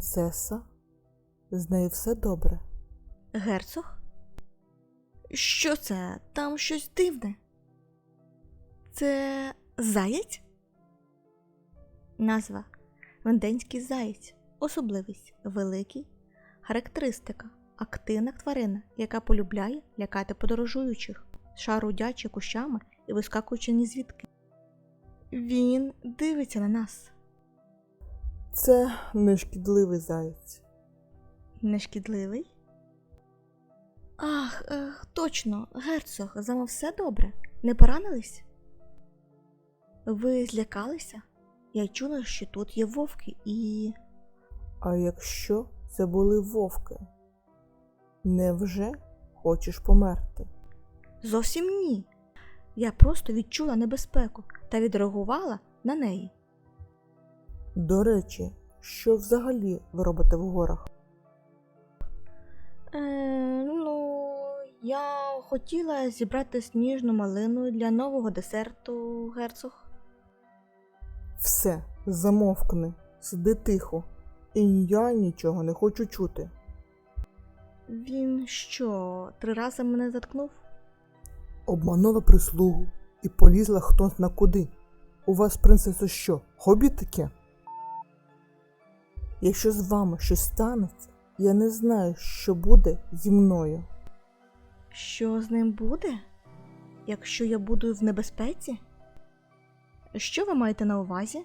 принцеса? З нею все добре. Герцог? Що це? Там щось дивне. Це заєць? Назва Венденський заєць. Особливість великий. Характеристика активна тварина, яка полюбляє лякати подорожуючих, шарудячи кущами і вискакуючи ні звідки. Він дивиться на нас. Це нешкідливий заєць. Нешкідливий? Ах, ех, точно, герцог, з вами все добре. Не поранились? Ви злякалися? Я чула, що тут є вовки і. А якщо це були вовки? Невже хочеш померти? Зовсім ні. Я просто відчула небезпеку та відреагувала на неї. До речі, що взагалі ви робите в горах? Е, ну, я хотіла зібрати сніжну малину для нового десерту, герцог. Все, замовкни, сиди тихо, і я нічого не хочу чути. Він що, три рази мене заткнув? Обманула прислугу і полізла хто зна куди. У вас, принцесо, що, хобі таке? Якщо з вами щось станеться, я не знаю, що буде зі мною. Що з ним буде? Якщо я буду в небезпеці? Що ви маєте на увазі?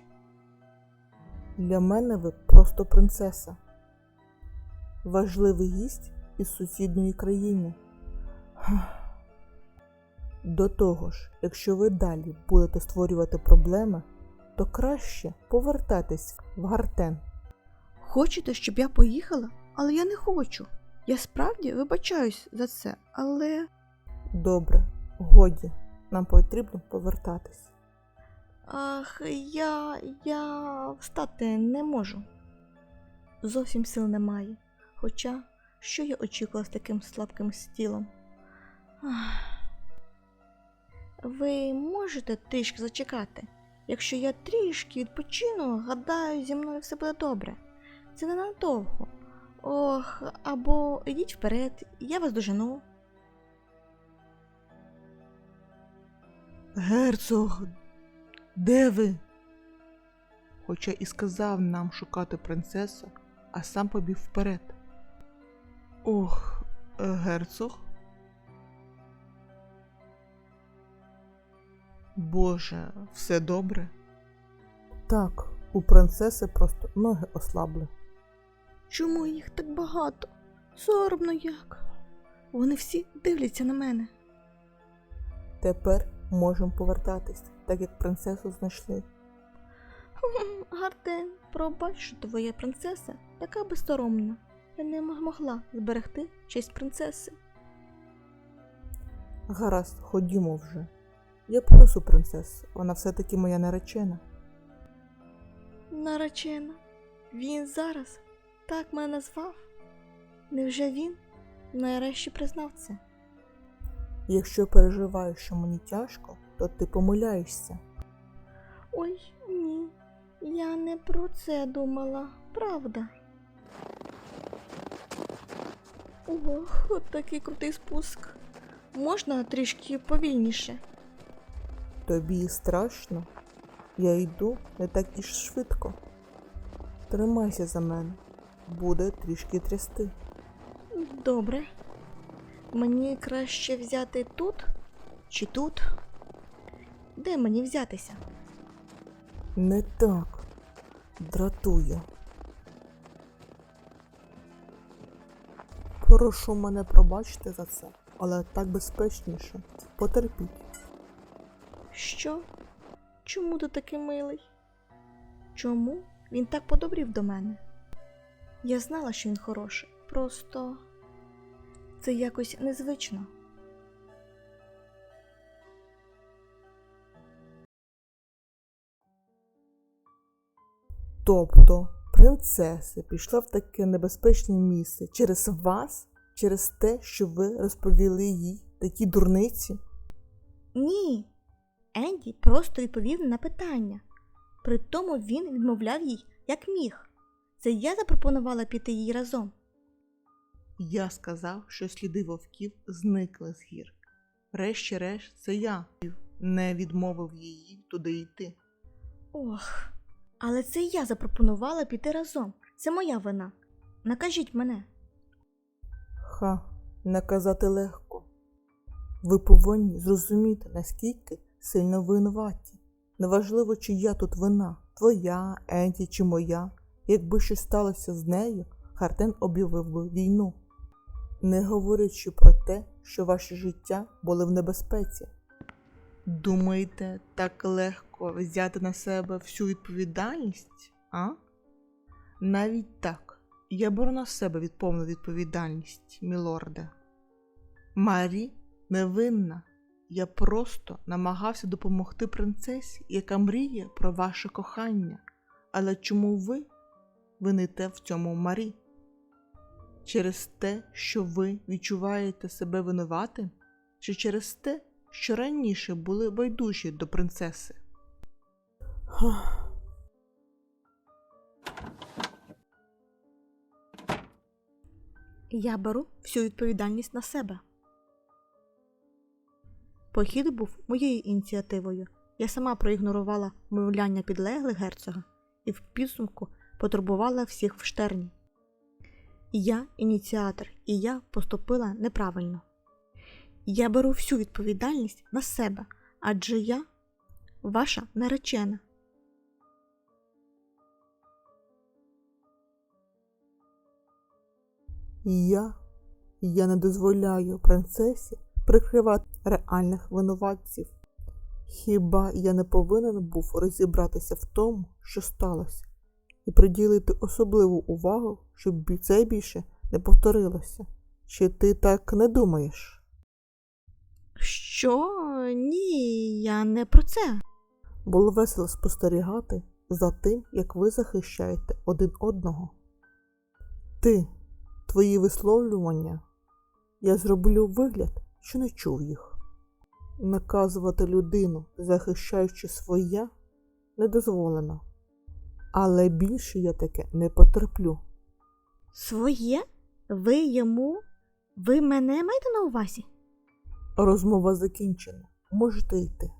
Для мене ви просто принцеса. Важливий гість із сусідньої країни. До того ж, якщо ви далі будете створювати проблеми, то краще повертатись в Гартен. Хочете, щоб я поїхала? Але я не хочу. Я справді вибачаюсь за це, але. Добре, годі, нам потрібно повертатись. Ах, я. я встати не можу. Зовсім сил немає. Хоча, що я очікувала з таким слабким стілом? Ах. Ви можете трішки зачекати? Якщо я трішки відпочину, гадаю, зі мною все буде добре. Це ненадовго. Ох, або йдіть вперед, я вас дожену. Герцог, де ви? Хоча і сказав нам шукати принцесу, а сам побіг вперед. Ох, е, герцог. Боже, все добре? Так, у принцеси просто ноги ослабли. Чому їх так багато? Соромно як. Вони всі дивляться на мене. Тепер можемо повертатись, так як принцесу знайшли. Гартен, пробач, що твоя принцеса така безсоромна. Я не могла зберегти честь принцеси. Гаразд, ходімо вже. Я понесу принцесу, вона все-таки моя наречена. Наречена. Він зараз так мене назвав. Невже він нарешті признав це? Якщо переживаєш, що мені тяжко, то ти помиляєшся. Ой, ні, я не про це думала, правда. Ох, от такий крутий спуск. Можна трішки повільніше? Тобі страшно? Я йду не так і швидко. Тримайся за мене, буде трішки трясти. Добре. Мені краще взяти тут чи тут? Де мені взятися? Не так. Дратує. Прошу мене пробачити за це, але так безпечніше. Потерпіть. Що? Чому ти такий милий? Чому він так подобрів до мене? Я знала, що він хороший, просто це якось незвично. Тобто принцеса пішла в таке небезпечне місце через вас, через те, що ви розповіли їй такі дурниці? Ні. Енді просто відповів на питання. Притому він відмовляв їй як міг. Це я запропонувала піти їй разом. Я сказав, що сліди вовків зникли з гір. Врешті-решт, це я не відмовив її туди йти. Ох, але це я запропонувала піти разом. Це моя вина. Накажіть мене. Ха, наказати легко. Ви повинні зрозуміти, наскільки сильно винуваті. Неважливо, чи я тут вина, твоя, Енті чи моя. Якби щось сталося з нею, Хартен об'явив би війну, не говорячи про те, що ваші життя були в небезпеці. Думаєте, так легко взяти на себе всю відповідальність, а? Навіть так, я беру на себе від повну відповідальність, мілорде. Марі невинна. Я просто намагався допомогти принцесі, яка мріє про ваше кохання. Але чому ви вините в цьому Марі? Через те, що ви відчуваєте себе винуватим, чи через те, що раніше були байдужі до принцеси? Я беру всю відповідальність на себе. Похід був моєю ініціативою. Я сама проігнорувала мовляння підлеглих герцога і в підсумку потурбувала всіх в штерні. Я ініціатор, і я поступила неправильно. Я беру всю відповідальність на себе, адже я ваша наречена. Я, я не дозволяю принцесі прикривати реальних винуватців. Хіба я не повинен був розібратися в тому, що сталося, і приділити особливу увагу, щоб це більше не повторилося? Чи ти так не думаєш? Що? Ні, я не про це. Було весело спостерігати за тим, як ви захищаєте один одного. Ти, твої висловлювання, я зроблю вигляд, що не чув їх. Наказувати людину, захищаючи своє, не дозволено. Але більше я таке не потерплю. Своє? Ви йому? Ви мене маєте на увазі? Розмова закінчена. Можете йти.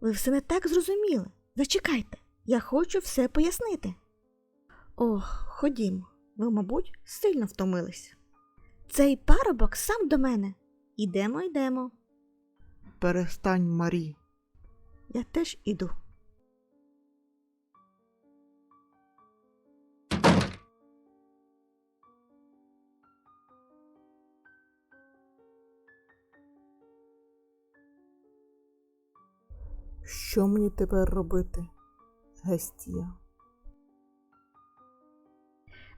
Ви все не так зрозуміли. Зачекайте, я хочу все пояснити. Ох, ходімо, ви, мабуть, сильно втомились. Цей парубок сам до мене. Ідемо, йдемо. Перестань, Марі. Я теж іду. Що мені тепер робити, Гестія?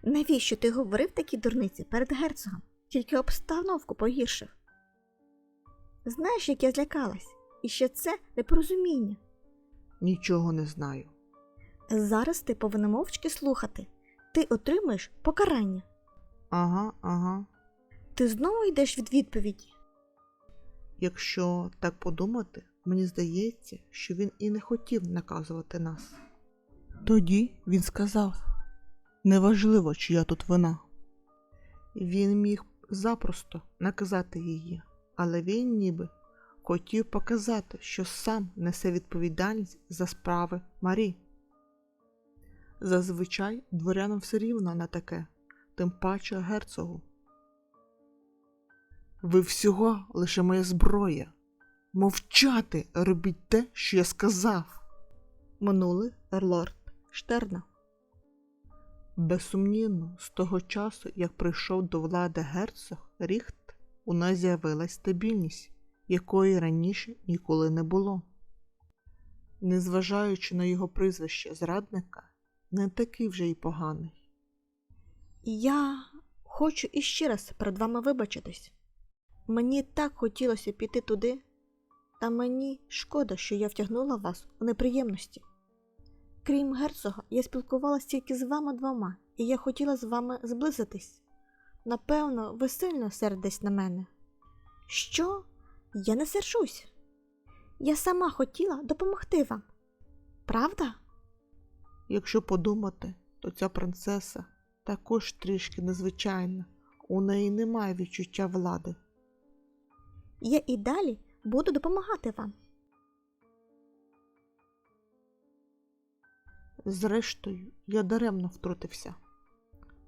Навіщо ти говорив такі дурниці перед герцогом? Тільки обстановку погіршив. Знаєш, як я злякалась, і ще це непорозуміння. Нічого не знаю. Зараз ти повинен мовчки слухати. Ти отримаєш покарання. Ага, ага. Ти знову йдеш від відповіді. Якщо так подумати, мені здається, що він і не хотів наказувати нас. Тоді він сказав: неважливо, чия тут вина. Він міг запросто наказати її, але він ніби хотів показати, що сам несе відповідальність за справи Марі. Зазвичай дворянам все рівно на таке, тим паче герцогу. Ви всього лише моя зброя. Мовчати, робіть те, що я сказав. Минулий лорд Штерна. Безсумнівно, з того часу, як прийшов до влади герцог Ріхт, у нас з'явилась стабільність, якої раніше ніколи не було. Незважаючи на його прізвище зрадника, не такий вже й поганий. Я хочу іще раз перед вами вибачитись. Мені так хотілося піти туди, та мені шкода, що я втягнула вас у неприємності. Крім герцога, я спілкувалася тільки з вами двома, і я хотіла з вами зблизитись. Напевно, ви сильно сердитесь на мене. Що? Я не сержусь. Я сама хотіла допомогти вам. Правда? Якщо подумати, то ця принцеса також трішки незвичайна. У неї немає відчуття влади. Я і далі буду допомагати вам. Зрештою, я даремно втрутився.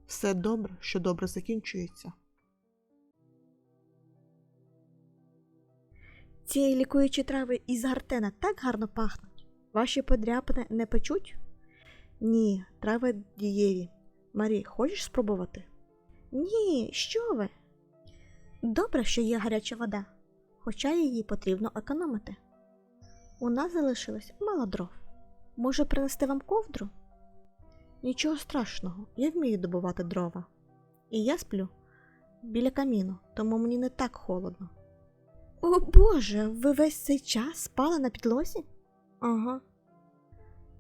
Все добре, що добре закінчується. Ці лікуючі трави із гартена так гарно пахнуть. Ваші подряпини не печуть? Ні, трави дієві. Марі, хочеш спробувати? Ні, що ви? Добре, що є гаряча вода, хоча її потрібно економити. У нас залишилось мало дров. Може принести вам ковдру? Нічого страшного, я вмію добувати дрова. І я сплю біля каміну, тому мені не так холодно. О Боже, ви весь цей час спали на підлозі? Ага.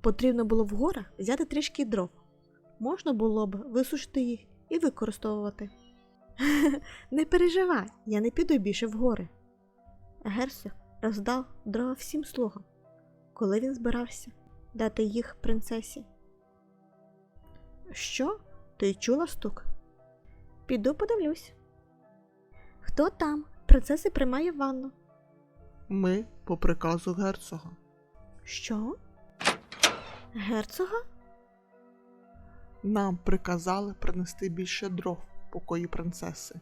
Потрібно було в горах взяти трішки дров. Можна було б висушити їх і використовувати. Не переживай, я не піду більше в гори. Герцог роздав дрова всім слугам, коли він збирався дати їх принцесі. Що? Ти чула стук? Піду подивлюсь. Хто там? Принцеса приймає ванну. Ми по приказу герцога. Що? Герцога? Нам приказали принести більше дров в покої принцеси.